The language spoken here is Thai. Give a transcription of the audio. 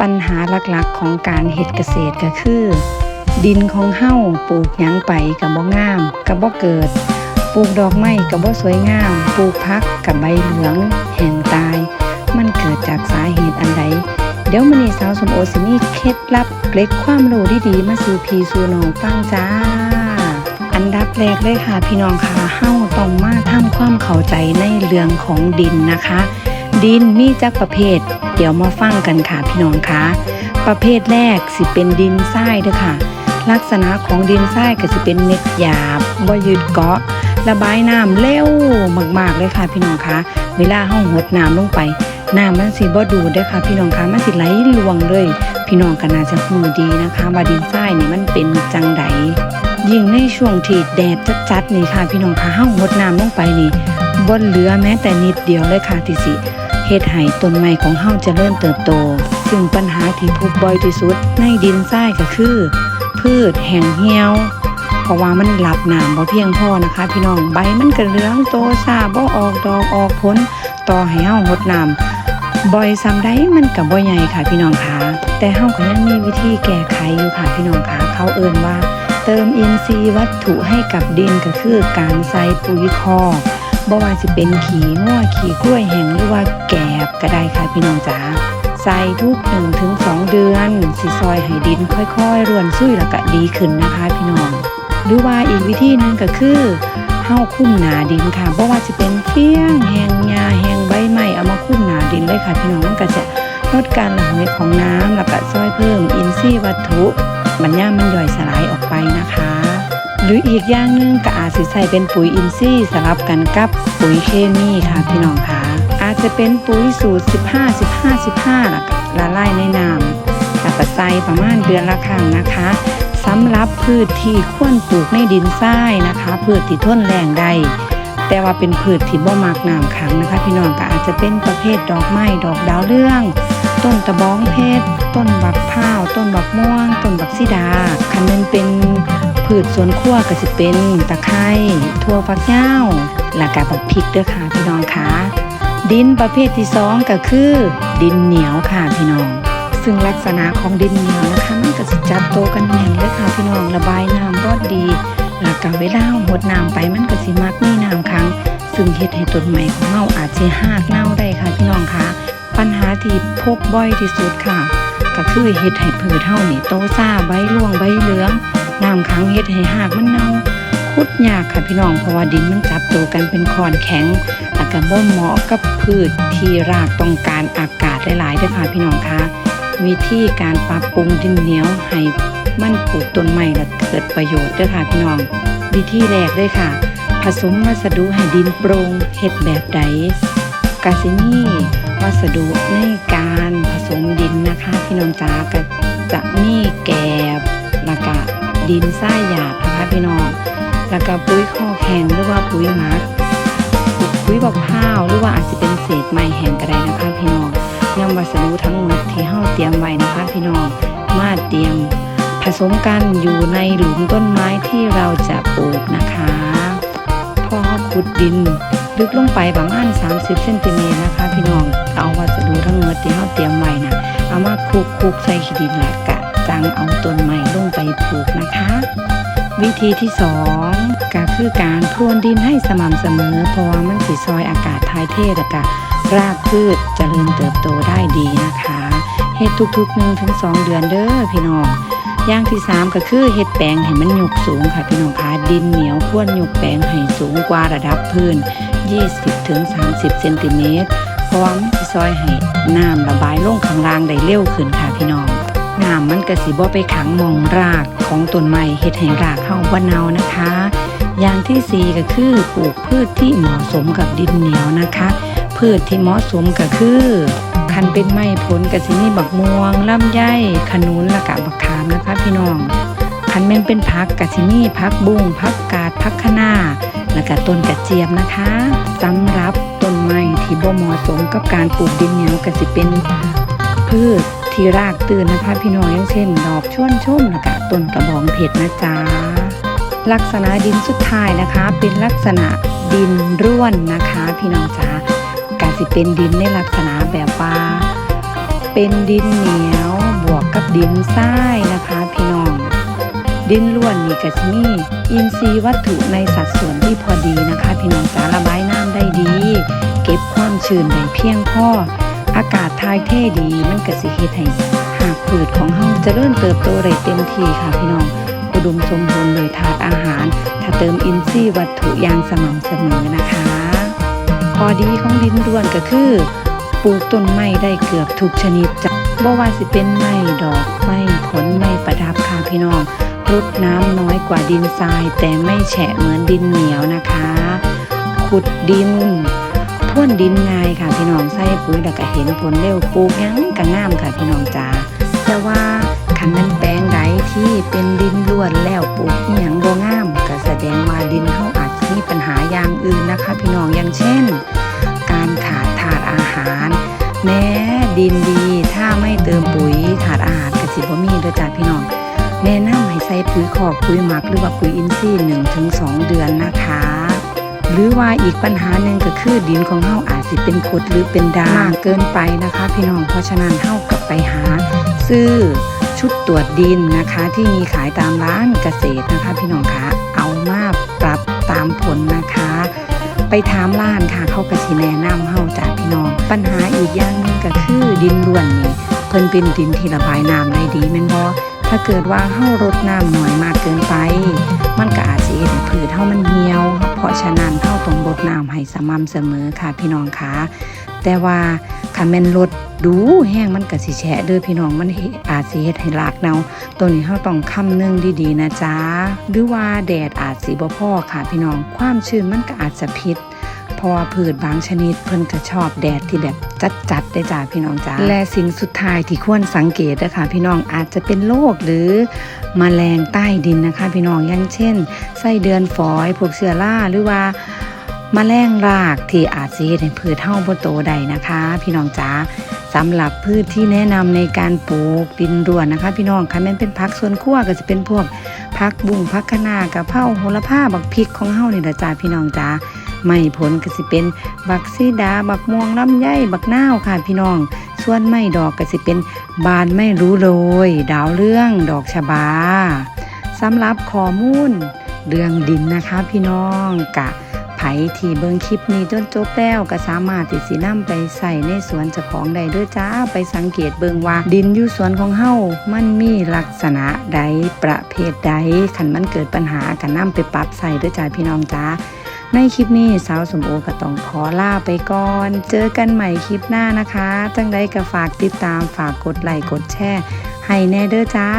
ปัญหาหลักๆของการเฮ็ดเกษตรก็คือ ดินของเฮาปลูกหยังไปก็บ่งามก็บ่เกิด ปลูกดอกไม้ก็บ่สวยงาม ปลูกผักกับใบเหลือง แห้งตาย มันเกิดจากสาเหตุอันใดเดี๋ยวมื้อนี้สาวสมโอสิมีเคล็ดลับเกล็ดความรู้ดีๆมาสู่พี่สู่น้องฟังจ้า อันดับแรกเลยค่ะพี่น้องค่ะเฮาต้องมาทำความเข้าใจในเรื่องของดินนะคะ ดินมีจักประเภท เดี๋ยวมาฟังกันค่ะพี่น้องคะประเภทแรกสิเป็นดินทรายเด้อค่ะ ลักษณะของดินทรายก็สิเป็นเม็ดหยาบบ่ยืดเกาะ ระบายน้ำเร็วมากๆเลยค่ะพี่น้องคะเวลาเฮาหดน้ำลงไปน้ำมันสิบ่ดูดเด้อค่ะ พี่น้องคะมันสิไหลลวงเลย พี่น้องก็น่าจะฮู้ดีนะคะว่าดินทรายนี่มันเป็นจังไดยิ่งในช่วงที่แดดจัดๆนี่ค่ะ พี่น้องคะเฮาหดน้ำลงไปนี่บ่เหลือแม้แต่นิดเดียวเลยค่ะที่สิ เฮ็ดให้ต้นไม้ของเฮาเจริญเติบโต ซึ่งปัญหาที่พบบ่อยที่สุดในดินทรายก็คือ พืชแห้งเหี่ยวเพราะว่ามันหลับน้ำบ่เพียงพอนะคะ พี่น้องใบมันก็เหลืองโตซาบ่ออกดอกออกผลต่อให้เฮาหดน้ำบ่อยซ้ำใดมันก็บ่ใหญ่ค่ะพี่น้องคะแต่เฮาก็ยังมีวิธีแก้ไขอยู่ค่ะพี่น้องคะเขาเอิ้นว่า เติมอินทรีย์วัตถุให้กับดินก็คือการใส่ปุ๋ยคอก บ่ว่าสิเป็นขี้งัวขี้กล้วยแห้งหรือว่าแกบก็ได้ค่ะพี่น้องจ๋าใส่ทุก1ถึง2เดือนสิซอยให้ดินค่อยๆ ร่วนซุยแล้วก็ดีขึ้นนะคะพี่น้อง หรือว่าอีกวิธีนึงก็คือเฮาคุ้มหนาดินค่ะบ่ว่าสิเป็นเฟี้ยงแหงหญ้าแหงใบไม้เอามาคุ้มหนาดินเลยค่ะพี่น้องมันก็จะลดการระเหยของน้ำแล้วก็ช่วยเพิ่มอินทรีย์วัตถุมันย่ามมันย่อยสลายออกไปนะคะ หรืออีกอย่างหนึ่งก็อาจสิใส่เป็นปุ๋ยอินทรีย์สลับกันกับปุ๋ยเคมีค่ะพี่น้องค่ะ อาจจะเป็นปุ๋ยสูตร 15 15 15ล้วก็ละลายในน้ำแล้วก็ใส่ประมาณเดือนละครั้งนะคะสำหรับพืชที่ควรปลูกในดินทรายนะคะพืชที่ทนแรงได้แต่ว่าเป็นพืชที่บ่มักน้ำขังนะคะ พี่น้องก็อาจจะเป็นประเภทดอกไม้ดอกดาวเรือง ต้นตะบองเพชรต้นบักพร้าวต้นบักม่วง ต้นบักซีดาคันแมันเป็น พืชสวนครัวก็สิเป็นตะไคร้ทั่วฝักยาวและก็บักพริกเด้อค่ะพี่น้องค่ะดินประเภทที่สองก็คือ ดินเหนียวค่ะพี่น้อง ซึ่งลักษณะของดินเหนียวนะคะมันก็สิจับโตกันแน่นเลยค่ะพี่น้องระบายน้ำรอดดีแล้วก็เวลาหดน้ำไปมันก็สิมักมีน้ำค้างซึ่งเฮ็ดให้ต้นไม้ของเราอาจสิหากเน่าได้ค่ะพี่น้องค่ะปัญหาที่พบบ่อยที่สุดค่ะ ก็คือเฮ็ดให้พืชเฮานี่โตซ่าใบร่วงใบเหลือง น้ำค้างเฮ็ดให้หากมันเน่าคุดยากค่ะพี่น้องเพราะว่าดินมันจับตัวกันเป็นคอนแข็งแล้วก็บ่เหมาะกับพืชที่รากต้องการอากาศหลายๆด้อค่ะพี่น้องคะวิธีการปรับปรุงดินเหนียวให้มันปลูกต้นไม้และเกิดประโยชน์ด้อค่ะพี่น้อง วิธีแรกเลยค่ะ ผสมวัสดุให้ดินโปร่งเฮ็ดแบบใดกาซิมีวัสดุในการผสมดินนะคะ พี่น้องจ๋าก็จะมีแกบแล้วก็ ดินทรายหยาบนะคะพี่น้อง แล้วก็ปุ๋ยคอกแห้งหรือว่าปุ๋ยหมักปุ๋ยบอกข้าวหรือว่าอาจจะเป็นเศษไม้แห้งก็ได้นะคะพี่น้องนำวัสดุทั้งหมดที่เฮาเตรียมไว้นะคะพี่น้อง มาเตรียมผสมกันอยู่ในหลุมต้นไม้ที่เราจะปลูกนะคะพอขุดดินลึกลงไปประมาณ 30เซนติเมตรนะคะ พี่น้องเอาวัสดุทั้งหมดที่เฮาเตรียมไว้นะเอามาคลุกคลุกใส่ขี้ดินละกะ จังเอาต้นไม้ลงไปปลูกนะคะ วิธีที่สองก็คือการพรวนดินให้สม่ำเสมอเพราะว่ามันสิซอยอากาศทายเทและกะรากพืชเจริญเติบโตได้ดีนะคะเฮ็ดทุกๆหนึ่งถึงสองเดือนเด้อพี่น้องอย่างที่สามก็คือเฮ็ดแปลงให้มันยกสูงค่ะพี่น้องคะดินเหนียวควรยกแปลงให้สูงกว่าระดับพื้น 20ถึง30เซนติเมตรเพราะว่ามันสิซอยให้น้ำระบายลงข้างล่างได้เร็วขึ้นค่ะพี่น้อง น้ำมันก็สิบ่ไปขังมองรากของต้นไม้เฮ็ดให้รากเข้าบ่เนานะคะ อย่างที่สี่ก็คือปลูกพืชที่เหมาะสมกับดินเหนียวนะคะ พืชที่เหมาะสมก็คือคันเป็นไม้ผลก็สิมี่บักม่วงลำไยขนุนละกะบักขามนะคะพี่น้องคันแม่นเป็นพักก็สิมี่พักบุ้งพักกาดพักคะน้าและก็ต้นกระเจี๊ยบนะคะสำหรับต้นไม้ที่บ่เหมาะสมกับการปลูกดินเหนียวก็สิเป็นพืช ที่รากตื่นนะคะ พี่น้องอย่างเช่น ดอกชวนชุ่มและก็ต้นกระบองเพชรนะจ๊ะลักษณะดินสุดท้ายนะคะ เป็นลักษณะดินร่วนนะคะ พี่น้องจ๋ากาสิเป็นดินในลักษณะแบบว่า เป็นดินเหนียวบวกกับดินทรายนะคะ พี่น้อง ดินล้วนนี่ก็จะมีอินทรีย์วัตถุในสัดส่วนที่พอดีนะคะ พี่น้องจ๋าระบายน้ำได้ดี เก็บความชื้นได้เพียงพอ อากาศทายเท่ดีมันก็สิเฮ็ดให้หากพืชของเฮาเจริญเติบโตได้เต็มที่ค่ะพี่น้อง อุดมสมบูรณ์เลยธาตุอาหาร ถ้าเติมอินทรีย์วัตถุอย่างสม่ำเสมอนะคะข้อดีของดินร่วนก็คือปลูกต้นไม้ได้เกือบทุกชนิดจ้ะบ่ว่าสิเป็นไม้ดอกไม้ผลไม้ประดับค่ะพี่น้องรดน้ำน้อยกว่าดินทราย แต่ไม่แฉะเหมือนดินเหนียวนะคะ ขุดดิน พ่วนดินง่ายค่ะพี่น้องใส่ปุ๋ยแล้วก็เห็นผลเร็วปลูกยังก็งามค่ะพี่น้องจ๋าแต่ว่าคันนั้นแปลงใดที่เป็นดินล้วนแล้วปลูกอหยังบ่งามก็แสดงว่าดินเฮาอาจจะมีปัญหาอย่างอื่นนะคะ พี่น้องอย่างเช่น การขาดถาดอาหาร แม้ดินดีถ้าไม่เติมปุ๋ยถาดอาหารก็สิบ่มีเด้อจ้าพี่น้องแนะนำให้ใส่ปุ๋ยคอกปุ๋ยหมักหรือว่าปุ๋ยอินทรีย์1-2 เดือนนะคะ หรือว่าอีกปัญหาหนึ่งก็คือดินของเฮาอาจสิเป็นกรดหรือเป็นด่างมากเกินไปนะคะ พี่น้องเพราะฉะนั้นเฮากลับไปหา ซื้อชุดตรวจดินนะคะ ที่มีขายตามร้านเกษตรนะคะ พี่น้องคะเอามาปรับตามผลนะคะ ไปถามร้านค่ะเขาก็สิแนะนำเฮาจากพี่น้อง ปัญหาอีกอย่างหนึงก็คือดินล้วนนี่เพิ่นเป็นดินที่ระบายน้ำได้ดีแม่นบ่ถ้าเกิดว่าเฮารดน้ำน้อยมากเกินไป มันก็อาจสิเฮ็ดให้พืชเฮามันเหี่ยว เพราะฉะนั้นเฮาต้องบดน้ำให้สม่ำเสมอค่ะพี่น้องคะแต่ว่าคันแม่นรดดูแห้งมันก็สิแฉะเด้อพี่น้องมันอาจสิเฮ็ดให้ลากเนาตัวนี้เฮาต้องคำนึงดีๆนะจ๊ะหรือว่าแดดอาจสิบ่พอค่ะพี่น้องความชื้นมันก็อาจจะพิษ เพราะว่าพืชบางชนิดเพิ่นก็ชอบแดดที่แบบจัดๆได้จ้าพี่น้องจ้าและสิ่งสุดท้ายที่ควรสังเกตนะคะพี่น้องอาจจะเป็นโรคหรือมแมลงใต้ดินนะคะ พี่น้องอย่างเช่นไส้เดือนฝอยพวกเชื้อราหรือว่ามแมลงรากที่อาจจะเฮ็ดให้พืชเฮาบ่โตได้นะคะ พี่น้องจ๋าสำหรับพืชที่แนะนำในการปลูกดินร่วนนะคะ พี่น้องคันแม่นเป็นผักสวนครัวก็จะเป็นพวกผักบุ้งผักคะนากะเพราโหระพาบักพริกของเฮานี่ละจ้าพี่น้องจ๋า ไม่ผลก็สิเป็นบักซีดา บักม่วงลำไยบักนาวค่ะพี่น้อง ส่วนไม่ดอกก็สิเป็นบานไม่รู้โรยดาวเรื่องดอกชบาสำหรับข้อมูลเรื่องดินนะคะพี่น้องกะไผที่เบิ่งคลิปนี้จนจบแล้วก็สามารถติดสีน้ำไปใส่ในสวนเจ้าของได้เด้วยจ้าไปสังเกตเบิ่งว่า ดินอยู่สวนของเฮามันมีลักษณะใดประเภทใดคันมันเกิดปัญหากันนํไปปรับใส่เด้วยจ้าพี่น้องจ้า ในคลิปนี้สาวสมโอก็ต้องขอลาไปก่อน เจอกันใหม่คลิปหน้านะคะ จังไดก็ฝากติดตามฝากกดไลค์กดแชร์ให้แน่เด้อจ้า